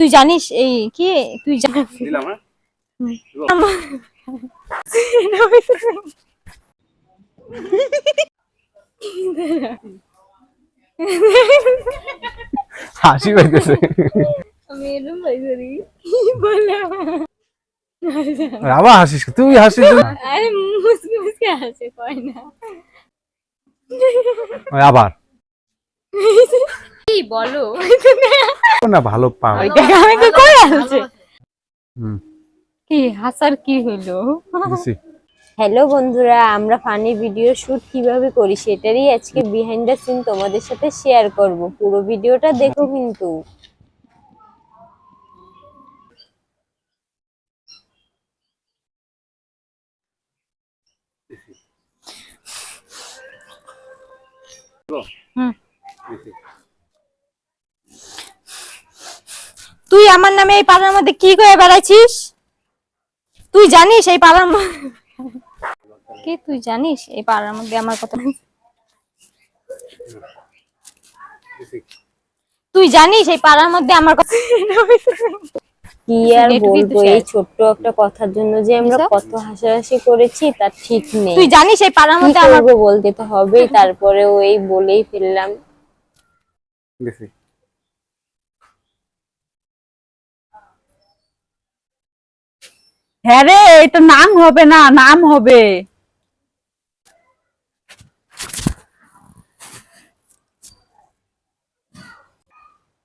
তুই জানিস এই কি? তুই দিলাম হ্যাঁ? হাসি পাইতেছে। আমি এরকম পাইছি কি বললাম আবার হাসিস তুই হাসিস আরে মুসকি মুসকি হাসে কয় না। আবার বলো। না ভালো পাও। আমাকে কই আছে হুম। কি হাসার কি দিছি। হ্যালো বন্ধুরা আমরা ফানি ভিডিও শুট কীভাবে করি সেটারই আজকে বিহাইন্ড দ্য সিন তোমাদের সাথে শেয়ার করব। পুরো ভিডিওটা দেখো কিন্তু। তুই আমার নামে এই পাড়ার মধ্যে কি করে বেড়াইছিস? তুই জানিস এই পাড়ার ম- কি তুই জানিস এই পাড়ার মধ্যে আমার কথা? তুই জানিস এই পাড়ার মধ্যে আমার কথা? কি আর বলব? এই ছোট্ট একটা কথার জন্য যে আমরা কত হাসাহাসি করেছি তার ঠিক নেই। তুই জানিস এই পাড়ার মধ্যে আমাকে বলতে তো হবেই তারপরে ওই বলেই ফেললাম। হ্যাঁ রে এটা নাম হবে না নাম হবে।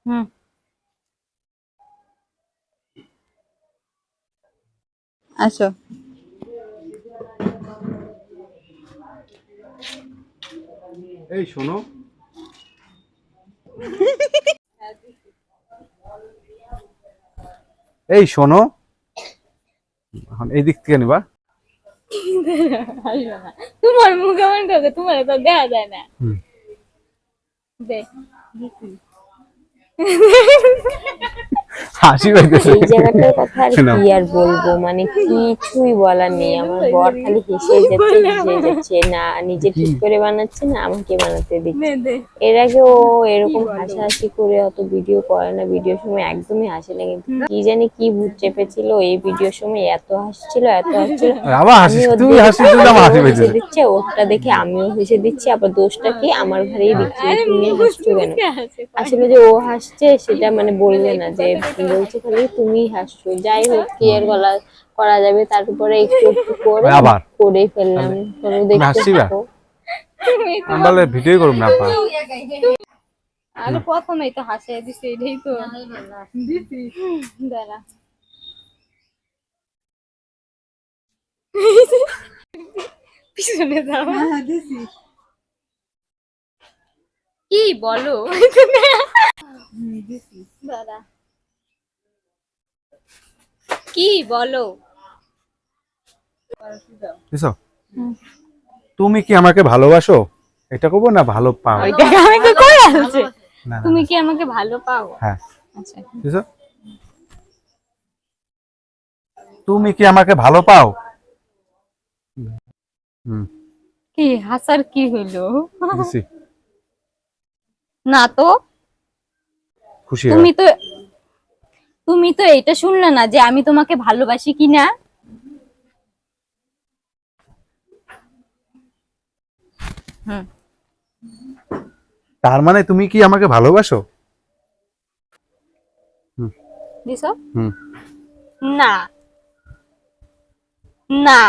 হুম। আসো। এই শোনো। এই শোনো। এখন এই দিক থেকে নিবা। তোমার মুখ এমন করে তোমার তো দেখা যায় না। হুম। হাসি পাইতেছে। এই জায়গাটার কথা আর কি আর বলব? মানে কিছুই বলার নেই। আমার বর খালি হেসে যাচ্ছে হেসে যাচ্ছে। না নিজে ঠিক করে বানাচ্ছে না আমাকে বানাতে দিচ্ছে। এর আগে ও এরকম হাসাহাসি করে অত ভিডিও করে না ভিডিওর সময় একদমই হাসে না কিন্তু। কি জানি কি ভূত চেপেছিল এই ভিডিওর সময় এত হাসছিল এত হাসছিল। আবার তুই আমার হাসি হেসে পাইতেছে। দিচ্ছে ওরটা দেখে আমিও হেসে দিচ্ছি আবার দোষটা কি? আমার ঘরেই দিচ্ছি তুমি হাসছো কেন? আসলে যে ও হাসছে সেটা মানে বললে না যে বলছে খালি তুমি হাসছো। যাই হোক কি আর গলা করা যাবে। তারপরে একটু একটু করে আবার? করে ফেললাম। দেখতে? থাকো। ভিডিও করব না আপা আরে প্রথমেই তো হাসে দিছে এটাই তো। দিছি দাঁড়া। পিছনে যাও। কি বলো? দাঁড়া। কি? বলো। তুমি কি আমাকে ভালোবাসো? এটা করব না ভালো পাও? আমাকে কই আছে না না, তুমি কি আমাকে ভালো পাও? হ্যাঁ। আচ্ছা। তুমি কি আমাকে ভালো পাও? হুম। কি হাসার কি হইল? না তো? খুশি তুমি তো তুমি তো এটা শুনলে না যে আমি তোমাকে ভালোবাসি কিনা হুম। তার মানে তুমি কি আমাকে ভালোবাসো? দিছো? হুম। না। না।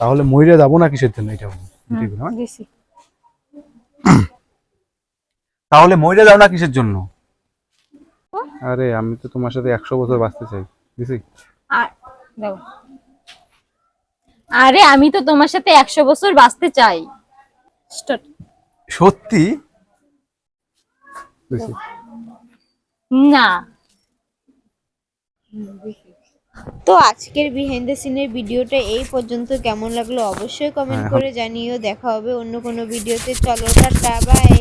তাহলে ময়ূরে যাব না কিসের জন্য? এটা তাহলে ময়ূরে যাও না কিসের জন্য? আরে আমি তো তোমার সাথে একশো বছর বাঁচতে চাই। বুঝছি আর দাও। আরে আমি তো তোমার সাথে একশো বছর বাঁচতে চাই। Start. সত্যি? না। তো আজকের বিহাইন্ড দ্য সিনের ভিডিওটা এই পর্যন্ত। কেমন লাগল অবশ্যই কমেন্ট হ্যাঁ, করে জানিও। দেখা হবে অন্য কোনো ভিডিওতে চলো টাটা বাই